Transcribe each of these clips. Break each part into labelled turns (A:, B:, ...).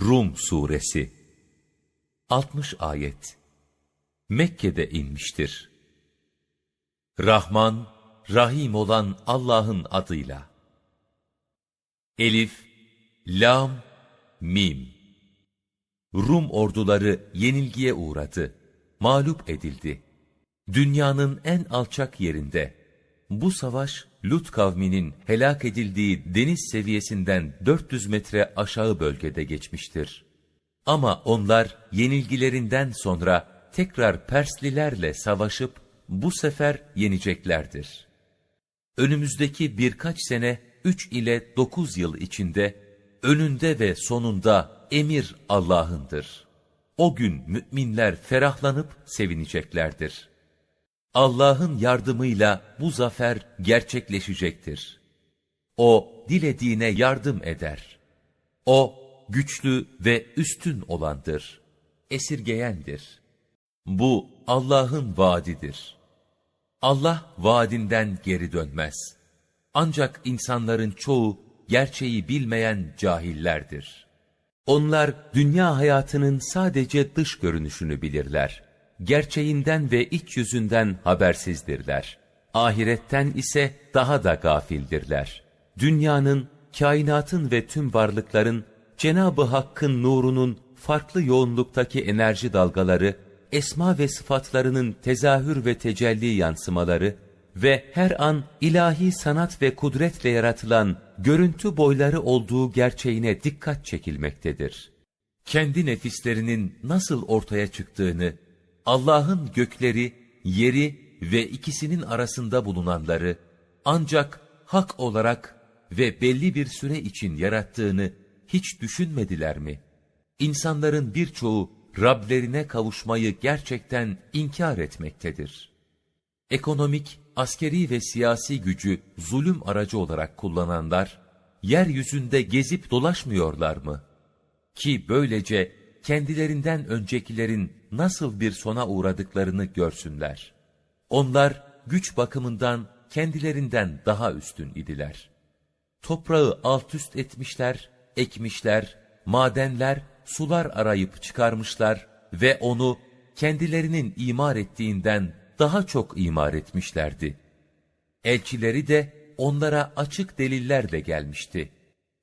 A: Rum Suresi 60 ayet Mekke'de inmiştir. Rahman, Rahim olan Allah'ın adıyla. Elif, Lam, Mim. Rum orduları yenilgiye uğradı. Mağlup edildi. Dünyanın en alçak yerinde. Bu savaş, Lut kavminin helak edildiği deniz seviyesinden 400 metre aşağı bölgede geçmiştir. Ama onlar yenilgilerinden sonra tekrar Perslilerle savaşıp bu sefer yeneceklerdir. Önümüzdeki birkaç sene 3 ile 9 yıl içinde önünde ve sonunda emir Allah'ındır. O gün müminler ferahlanıp sevineceklerdir. Allah'ın yardımıyla bu zafer gerçekleşecektir. O dilediğine yardım eder. O güçlü ve üstün olandır. Esirgeyendir. Bu Allah'ın vaadidir. Allah vaadinden geri dönmez. Ancak insanların çoğu gerçeği bilmeyen cahillerdir. Onlar dünya hayatının sadece dış görünüşünü bilirler. Gerçeğinden ve iç yüzünden habersizdirler. Ahiretten ise daha da gafildirler. Dünyanın, kainatın ve tüm varlıkların Cenab-ı Hakk'ın nurunun farklı yoğunluktaki enerji dalgaları, esma ve sıfatlarının tezahür ve tecelli yansımaları ve her an ilahi sanat ve kudretle yaratılan görüntü boyları olduğu gerçeğine dikkat çekilmektedir. Kendi nefislerinin nasıl ortaya çıktığını, Allah'ın gökleri, yeri ve ikisinin arasında bulunanları ancak hak olarak ve belli bir süre için yarattığını hiç düşünmediler mi? İnsanların birçoğu Rablerine kavuşmayı gerçekten inkar etmektedir. Ekonomik, askeri ve siyasi gücü zulüm aracı olarak kullananlar, yeryüzünde gezip dolaşmıyorlar mı? Ki böylece kendilerinden öncekilerin nasıl bir sona uğradıklarını görsünler. Onlar güç bakımından kendilerinden daha üstün idiler. Toprağı alt üst etmişler, ekmişler, madenler, sular arayıp çıkarmışlar ve onu kendilerinin imar ettiğinden daha çok imar etmişlerdi. Elçileri de onlara açık delillerle gelmişti.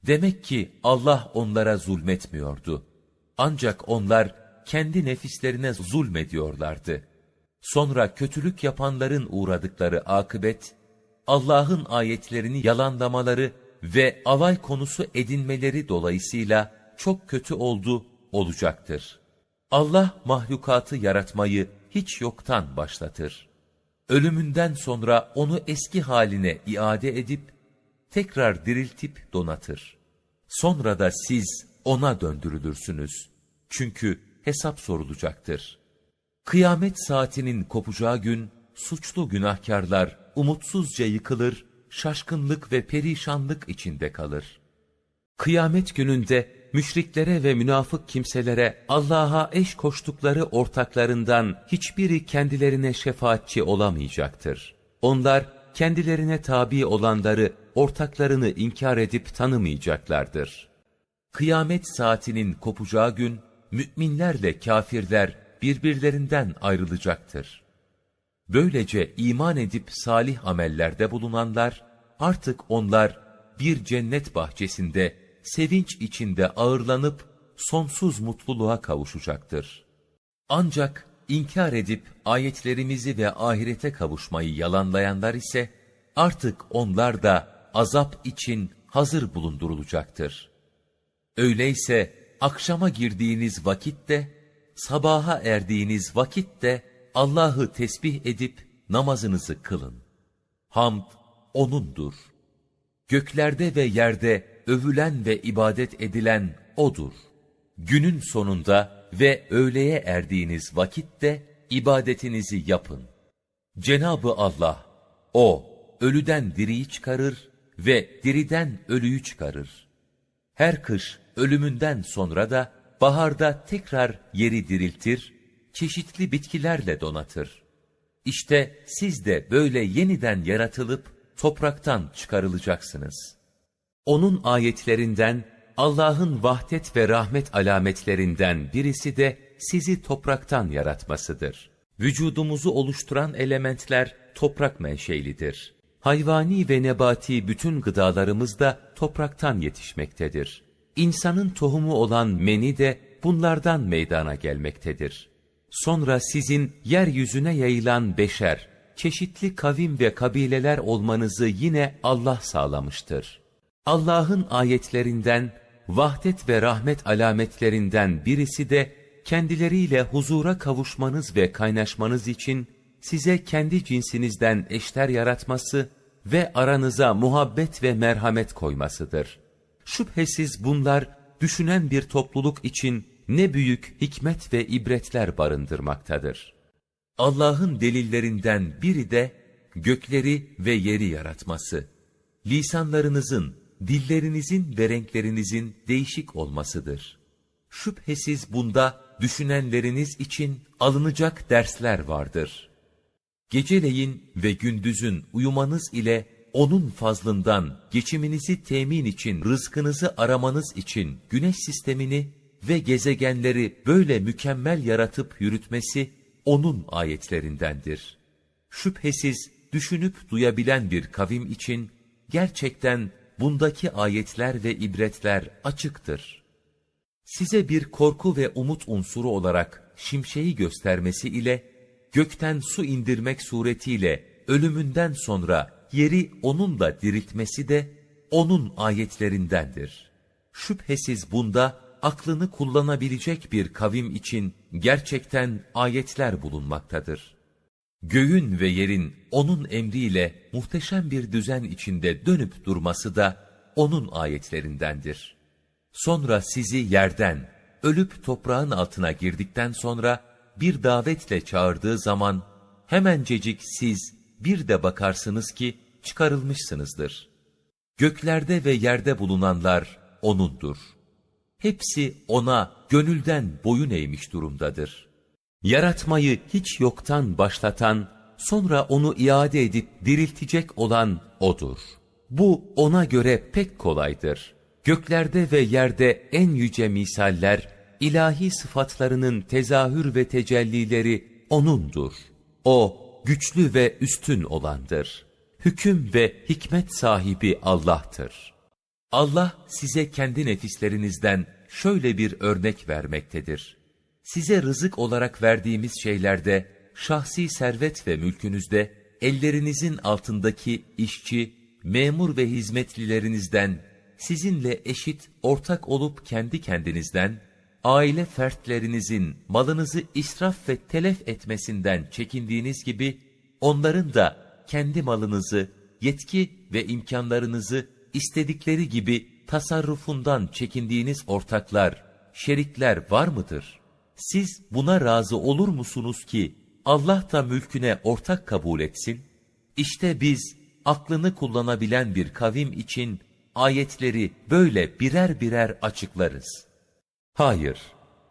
A: Demek ki Allah onlara zulmetmiyordu. Ancak onlar kendi nefislerine zulmediyorlardı. Sonra kötülük yapanların uğradıkları akıbet, Allah'ın ayetlerini yalanlamaları ve alay konusu edinmeleri dolayısıyla çok kötü oldu, olacaktır. Allah mahlukatı yaratmayı hiç yoktan başlatır. Ölümünden sonra onu eski haline iade edip, tekrar diriltip donatır. Sonra da siz ona döndürülürsünüz. Çünkü hesap sorulacaktır. Kıyamet saatinin kopacağı gün, suçlu günahkarlar umutsuzca yıkılır, şaşkınlık ve perişanlık içinde kalır. Kıyamet gününde müşriklere ve münafık kimselere Allah'a eş koştukları ortaklarından hiçbiri kendilerine şefaatçi olamayacaktır. Onlar kendilerine tabi olanları, ortaklarını inkar edip tanımayacaklardır. Kıyamet saatinin kopacağı gün, müminlerle kafirler birbirlerinden ayrılacaktır. Böylece iman edip salih amellerde bulunanlar, artık onlar bir cennet bahçesinde sevinç içinde ağırlanıp sonsuz mutluluğa kavuşacaktır. Ancak inkar edip ayetlerimizi ve ahirete kavuşmayı yalanlayanlar ise artık onlar da azap için hazır bulundurulacaktır. Öyleyse akşama girdiğiniz vakitte, sabaha erdiğiniz vakitte Allah'ı tesbih edip namazınızı kılın. Hamd O'nundur. Göklerde ve yerde övülen ve ibadet edilen O'dur. Günün sonunda ve öğleye erdiğiniz vakitte ibadetinizi yapın. Cenabı Allah, O, ölüden diriyi çıkarır ve diriden ölüyü çıkarır. Her kış ölümünden sonra da baharda tekrar yeri diriltir, çeşitli bitkilerle donatır. İşte siz de böyle yeniden yaratılıp topraktan çıkarılacaksınız. Onun ayetlerinden Allah'ın vahdet ve rahmet alametlerinden birisi de sizi topraktan yaratmasıdır. Vücudumuzu oluşturan elementler toprak menşelidir. Hayvani ve nebati bütün gıdalarımız da topraktan yetişmektedir. İnsanın tohumu olan meni de bunlardan meydana gelmektedir. Sonra sizin yeryüzüne yayılan beşer, çeşitli kavim ve kabileler olmanızı yine Allah sağlamıştır. Allah'ın ayetlerinden, vahdet ve rahmet alametlerinden birisi de kendileriyle huzura kavuşmanız ve kaynaşmanız için size kendi cinsinizden eşler yaratması ve aranıza muhabbet ve merhamet koymasıdır. Şüphesiz bunlar düşünen bir topluluk için ne büyük hikmet ve ibretler barındırmaktadır. Allah'ın delillerinden biri de gökleri ve yeri yaratması. Lisanlarınızın, dillerinizin ve renklerinizin değişik olmasıdır. Şüphesiz bunda düşünenleriniz için alınacak dersler vardır. Geceleyin ve gündüzün uyumanız ile onun fazlından geçiminizi temin için, rızkınızı aramanız için güneş sistemini ve gezegenleri böyle mükemmel yaratıp yürütmesi onun ayetlerindendir. Şüphesiz düşünüp duyabilen bir kavim için gerçekten bundaki ayetler ve ibretler açıktır. Size bir korku ve umut unsuru olarak şimşeği göstermesi ile gökten su indirmek suretiyle ölümünden sonra yeri onunla diriltmesi de onun ayetlerindendir. Şüphesiz bunda aklını kullanabilecek bir kavim için gerçekten ayetler bulunmaktadır. Göğün ve yerin onun emriyle muhteşem bir düzen içinde dönüp durması da onun ayetlerindendir. Sonra sizi yerden, ölüp toprağın altına girdikten sonra bir davetle çağırdığı zaman hemencecik siz bir de bakarsınız ki çıkarılmışsınızdır. Göklerde ve yerde bulunanlar O'nundur. Hepsi O'na gönülden boyun eğmiş durumdadır. Yaratmayı hiç yoktan başlatan, sonra onu iade edip diriltecek olan O'dur. Bu O'na göre pek kolaydır. Göklerde ve yerde en yüce misaller, ilahi sıfatlarının tezahür ve tecellileri O'nundur. O, güçlü ve üstün olandır. Hüküm ve hikmet sahibi Allah'tır. Allah size kendi nefislerinizden şöyle bir örnek vermektedir. Size rızık olarak verdiğimiz şeylerde, şahsi servet ve mülkünüzde, ellerinizin altındaki işçi, memur ve hizmetlilerinizden, sizinle eşit, ortak olup kendi kendinizden, aile fertlerinizin malınızı israf ve telef etmesinden çekindiğiniz gibi, onların da kendi malınızı, yetki ve imkanlarınızı istedikleri gibi tasarrufundan çekindiğiniz ortaklar, şerikler var mıdır? Siz buna razı olur musunuz ki Allah da mülküne ortak kabul etsin? İşte biz aklını kullanabilen bir kavim için ayetleri böyle birer birer açıklarız. Hayır,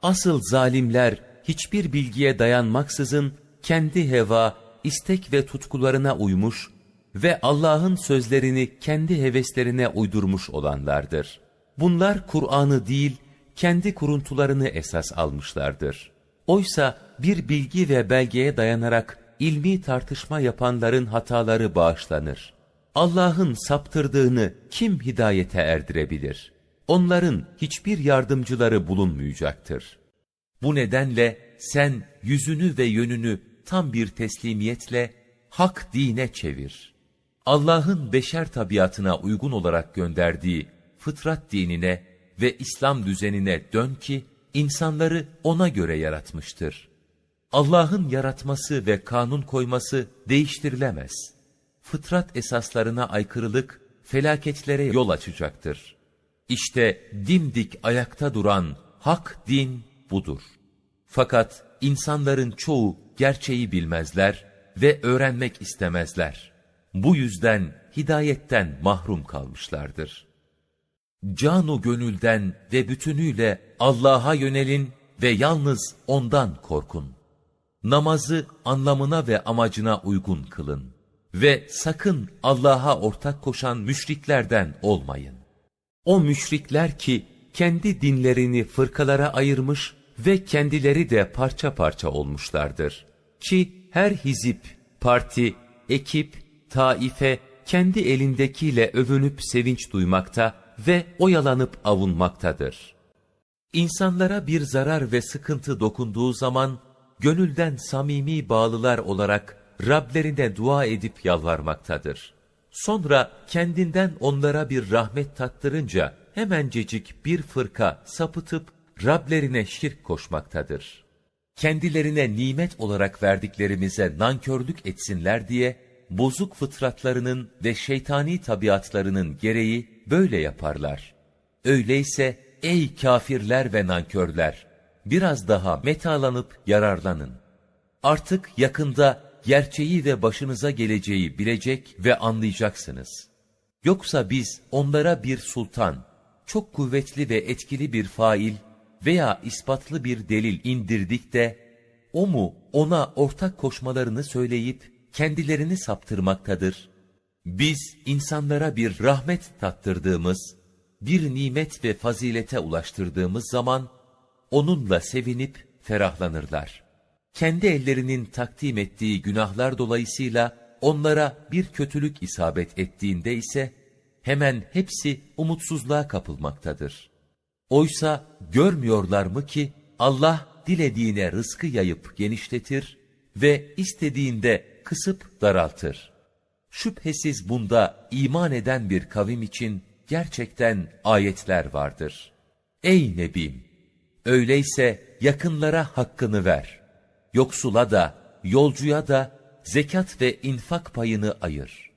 A: asıl zalimler hiçbir bilgiye dayanmaksızın kendi heva, istek ve tutkularına uymuş ve Allah'ın sözlerini kendi heveslerine uydurmuş olanlardır. Bunlar Kur'an'ı değil, kendi kuruntularını esas almışlardır. Oysa bir bilgi ve belgeye dayanarak ilmi tartışma yapanların hataları bağışlanır. Allah'ın saptırdığını kim hidayete erdirebilir? Onların hiçbir yardımcıları bulunmayacaktır. Bu nedenle sen yüzünü ve yönünü tam bir teslimiyetle hak dine çevir. Allah'ın beşer tabiatına uygun olarak gönderdiği fıtrat dinine ve İslam düzenine dön ki, insanları ona göre yaratmıştır. Allah'ın yaratması ve kanun koyması değiştirilemez. Fıtrat esaslarına aykırılık, felaketlere yol açacaktır. İşte dimdik ayakta duran hak din budur. Fakat insanların çoğu gerçeği bilmezler ve öğrenmek istemezler. Bu yüzden hidayetten mahrum kalmışlardır. Canu gönülden ve bütünüyle Allah'a yönelin ve yalnız O'ndan korkun. Namazı anlamına ve amacına uygun kılın. Ve sakın Allah'a ortak koşan müşriklerden olmayın. O müşrikler ki kendi dinlerini fırkalara ayırmış ve kendileri de parça parça olmuşlardır. Ki her hizip, parti, ekip, taife kendi elindekiyle övünüp sevinç duymakta ve oyalanıp avunmaktadır. İnsanlara bir zarar ve sıkıntı dokunduğu zaman, gönülden samimi bağlılar olarak Rablerine dua edip yalvarmaktadır. Sonra kendinden onlara bir rahmet tattırınca hemencecik bir fırka sapıtıp Rablerine şirk koşmaktadır. Kendilerine nimet olarak verdiklerimize nankörlük etsinler diye, bozuk fıtratlarının ve şeytani tabiatlarının gereği böyle yaparlar. Öyleyse ey kafirler ve nankörler, biraz daha metalanıp yararlanın. Artık yakında gerçeği ve başınıza geleceği bilecek ve anlayacaksınız. Yoksa biz onlara bir sultan, çok kuvvetli ve etkili bir fail veya ispatlı bir delil indirdik de, o mu ona ortak koşmalarını söyleyip kendilerini saptırmaktadır. Biz insanlara bir rahmet tattırdığımız, bir nimet ve fazilete ulaştırdığımız zaman, onunla sevinip ferahlanırlar. Kendi ellerinin takdim ettiği günahlar dolayısıyla onlara bir kötülük isabet ettiğinde ise, hemen hepsi umutsuzluğa kapılmaktadır. Oysa görmüyorlar mı ki Allah dilediğine rızkı yayıp genişletir ve istediğinde kısıp daraltır. Şüphesiz bunda iman eden bir kavim için gerçekten ayetler vardır. Ey Nebim! Öyleyse yakınlara hakkını ver. Yoksula da, yolcuya da zekat ve infak payını ayır.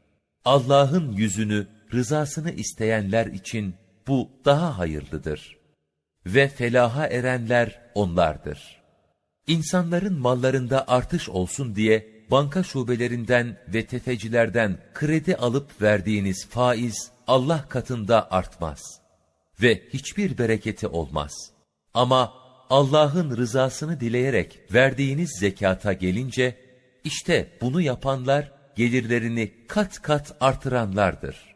A: Allah'ın yüzünü, rızasını isteyenler için bu daha hayırlıdır. Ve felaha erenler onlardır. İnsanların mallarında artış olsun diye banka şubelerinden ve tefecilerden kredi alıp verdiğiniz faiz Allah katında artmaz ve hiçbir bereketi olmaz. Ama Allah'ın rızasını dileyerek verdiğiniz zekata gelince, işte bunu yapanlar gelirlerini kat kat artıranlardır.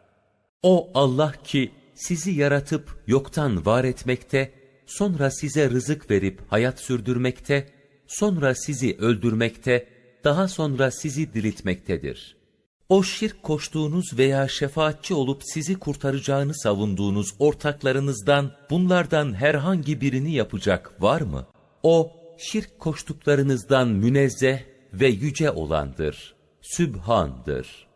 A: O Allah ki sizi yaratıp yoktan var etmekte, sonra size rızık verip hayat sürdürmekte, sonra sizi öldürmekte, daha sonra sizi diriltmektedir. O şirk koştuğunuz veya şefaatçi olup sizi kurtaracağını savunduğunuz ortaklarınızdan bunlardan herhangi birini yapacak var mı? O şirk koştuklarınızdan münezzeh ve yüce olandır. Sübhandır.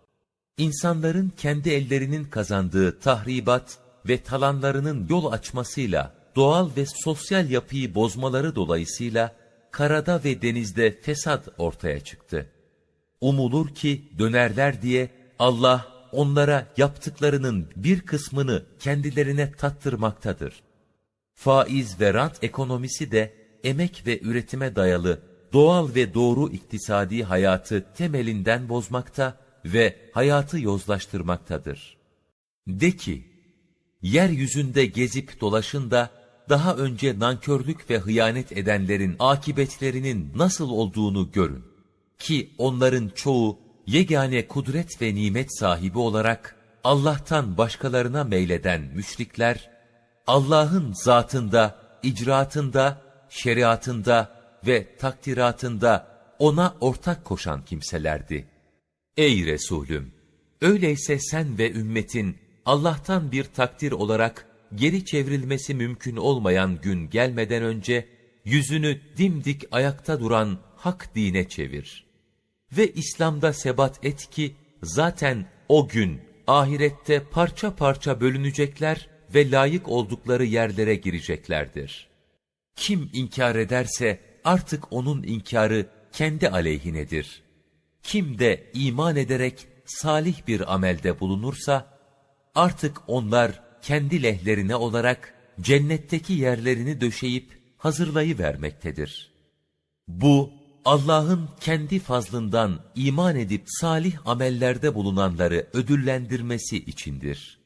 A: İnsanların kendi ellerinin kazandığı tahribat ve talanlarının yol açmasıyla doğal ve sosyal yapıyı bozmaları dolayısıyla karada ve denizde fesat ortaya çıktı. Umulur ki dönerler diye Allah onlara yaptıklarının bir kısmını kendilerine tattırmaktadır. Faiz ve rant ekonomisi de emek ve üretime dayalı doğal ve doğru iktisadi hayatı temelinden bozmakta ve hayatı yozlaştırmaktadır. De ki, yeryüzünde gezip dolaşın da daha önce nankörlük ve hıyanet edenlerin akibetlerinin nasıl olduğunu görün. Ki onların çoğu yegane kudret ve nimet sahibi olarak Allah'tan başkalarına meyleden müşrikler, Allah'ın zatında, icraatında, şeriatında ve takdiratında ona ortak koşan kimselerdi. Ey Resulüm! Öyleyse sen ve ümmetin Allah'tan bir takdir olarak geri çevrilmesi mümkün olmayan gün gelmeden önce yüzünü dimdik ayakta duran hak dine çevir. Ve İslam'da sebat et ki zaten o gün ahirette parça parça bölünecekler ve layık oldukları yerlere gireceklerdir. Kim inkar ederse artık onun inkarı kendi aleyhinedir. Kim de iman ederek salih bir amelde bulunursa, artık onlar kendi lehlerine olarak cennetteki yerlerini döşeyip hazırlayıvermektedir. Bu, Allah'ın kendi fazlından iman edip salih amellerde bulunanları ödüllendirmesi içindir.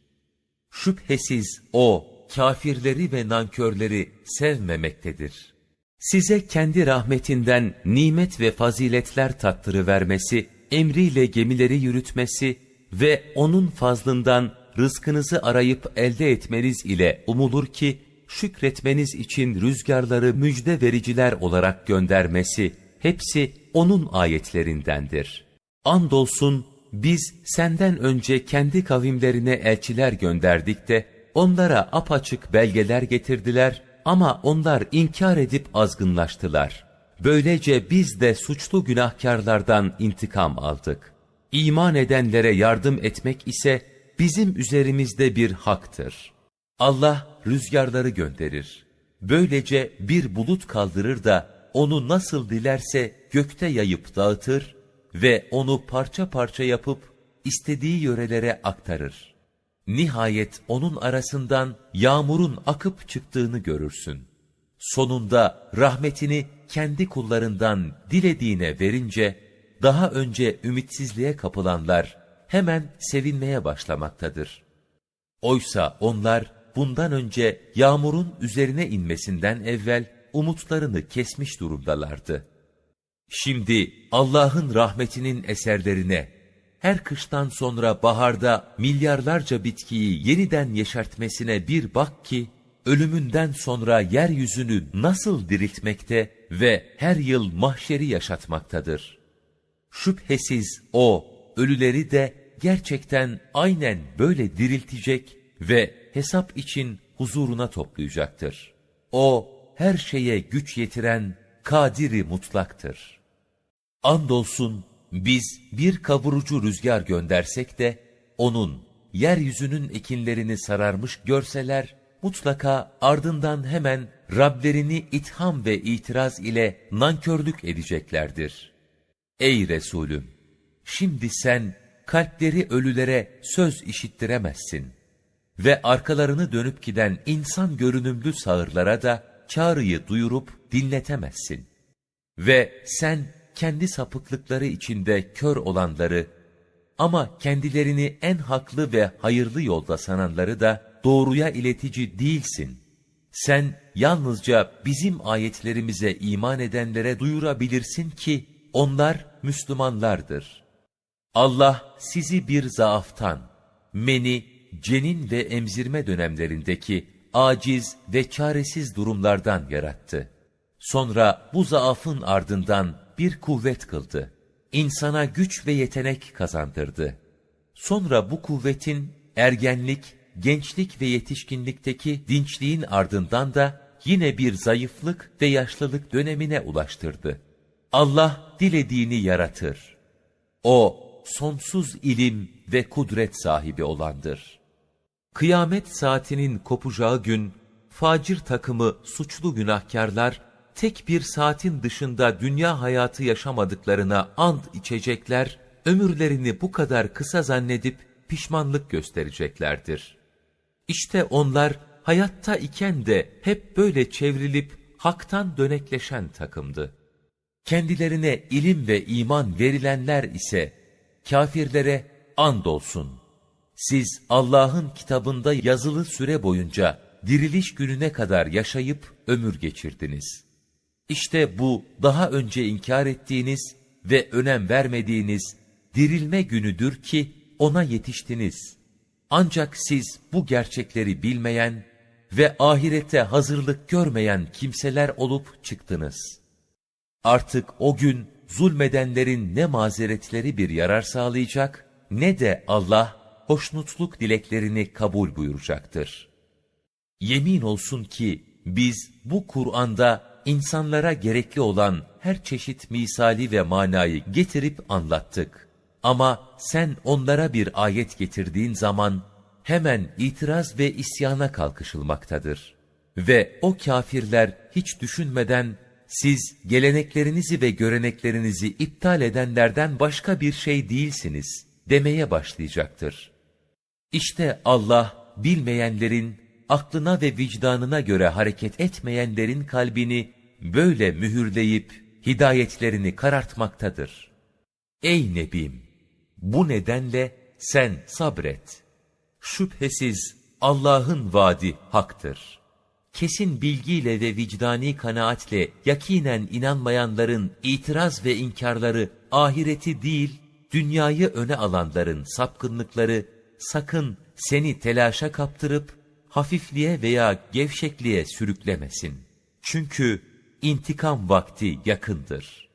A: Şüphesiz O, kafirleri ve nankörleri sevmemektedir. Size kendi rahmetinden nimet ve faziletler tattırıvermesi, emriyle gemileri yürütmesi ve O'nun fazlından rızkınızı arayıp elde etmeniz ile umulur ki, şükretmeniz için rüzgarları müjde vericiler olarak göndermesi, hepsi onun ayetlerindendir. Andolsun biz senden önce kendi kavimlerine elçiler gönderdik de, onlara apaçık belgeler getirdiler ama onlar inkar edip azgınlaştılar. Böylece biz de suçlu günahkarlardan intikam aldık. İman edenlere yardım etmek ise bizim üzerimizde bir haktır. Allah rüzgarları gönderir. Böylece bir bulut kaldırır da onu nasıl dilerse gökte yayıp dağıtır ve onu parça parça yapıp istediği yörelere aktarır. Nihayet onun arasından yağmurun akıp çıktığını görürsün. Sonunda rahmetini kendi kullarından dilediğine verince, daha önce ümitsizliğe kapılanlar hemen sevinmeye başlamaktadır. Oysa onlar bundan önce yağmurun üzerine inmesinden evvel umutlarını kesmiş durumdalardı. Şimdi Allah'ın rahmetinin eserlerine, her kıştan sonra baharda milyarlarca bitkiyi yeniden yeşertmesine bir bak ki, ölümünden sonra yeryüzünü nasıl diriltmekte ve her yıl mahşeri yaşatmaktadır. Şüphesiz O, ölüleri de gerçekten aynen böyle diriltecek ve hesap için huzuruna toplayacaktır. O, her şeye güç yetiren, kadiri mutlaktır. Andolsun biz bir kavurucu rüzgar göndersek de, onun yeryüzünün ekinlerini sararmış görseler, mutlaka ardından hemen Rablerini itham ve itiraz ile nankörlük edeceklerdir. Ey Resulüm! Şimdi sen kalpleri ölülere söz işittiremezsin. Ve arkalarını dönüp giden insan görünümlü sağırlara da çağrıyı duyurup dinletemezsin. Ve sen kendi sapıklıkları içinde kör olanları ama kendilerini en haklı ve hayırlı yolda sananları da doğruya iletici değilsin. Sen yalnızca bizim ayetlerimize iman edenlere duyurabilirsin ki onlar Müslümanlardır. Allah sizi bir zaaftan, meni, cenin ve emzirme dönemlerindeki aciz ve çaresiz durumlardan yarattı. Sonra bu zaafın ardından bir kuvvet kıldı. İnsana güç ve yetenek kazandırdı. Sonra bu kuvvetin ergenlik, gençlik ve yetişkinlikteki dinçliğin ardından da yine bir zayıflık ve yaşlılık dönemine ulaştırdı. Allah dilediğini yaratır. O, sonsuz ilim ve kudret sahibi olandır. Kıyamet saatinin kopacağı gün, facir takımı suçlu günahkarlar, tek bir saatin dışında dünya hayatı yaşamadıklarına ant içecekler, ömürlerini bu kadar kısa zannedip pişmanlık göstereceklerdir. İşte onlar hayatta iken de hep böyle çevrilip haktan dönekleşen takımdı. Kendilerine ilim ve iman verilenler ise kafirlere andolsun. Siz Allah'ın kitabında yazılı süre boyunca diriliş gününe kadar yaşayıp ömür geçirdiniz. İşte bu daha önce inkar ettiğiniz ve önem vermediğiniz dirilme günüdür ki ona yetiştiniz. Ancak siz bu gerçekleri bilmeyen ve ahirete hazırlık görmeyen kimseler olup çıktınız. Artık o gün zulmedenlerin ne mazeretleri bir yarar sağlayacak ne de Allah hoşnutluk dileklerini kabul buyuracaktır. Yemin olsun ki biz bu Kur'an'da insanlara gerekli olan her çeşit misali ve manayı getirip anlattık. Ama sen onlara bir ayet getirdiğin zaman hemen itiraz ve isyana kalkışılmaktadır. Ve o kafirler hiç düşünmeden siz geleneklerinizi ve göreneklerinizi iptal edenlerden başka bir şey değilsiniz demeye başlayacaktır. İşte Allah bilmeyenlerin, aklına ve vicdanına göre hareket etmeyenlerin kalbini böyle mühürleyip hidayetlerini karartmaktadır. Ey Nebim! Bu nedenle sen sabret. Şüphesiz Allah'ın vaadi haktır. Kesin bilgiyle ve vicdani kanaatle yakinen inanmayanların itiraz ve inkarları ahireti değil, dünyayı öne alanların sapkınlıkları sakın seni telaşa kaptırıp hafifliğe veya gevşekliğe sürüklemesin. Çünkü intikam vakti yakındır.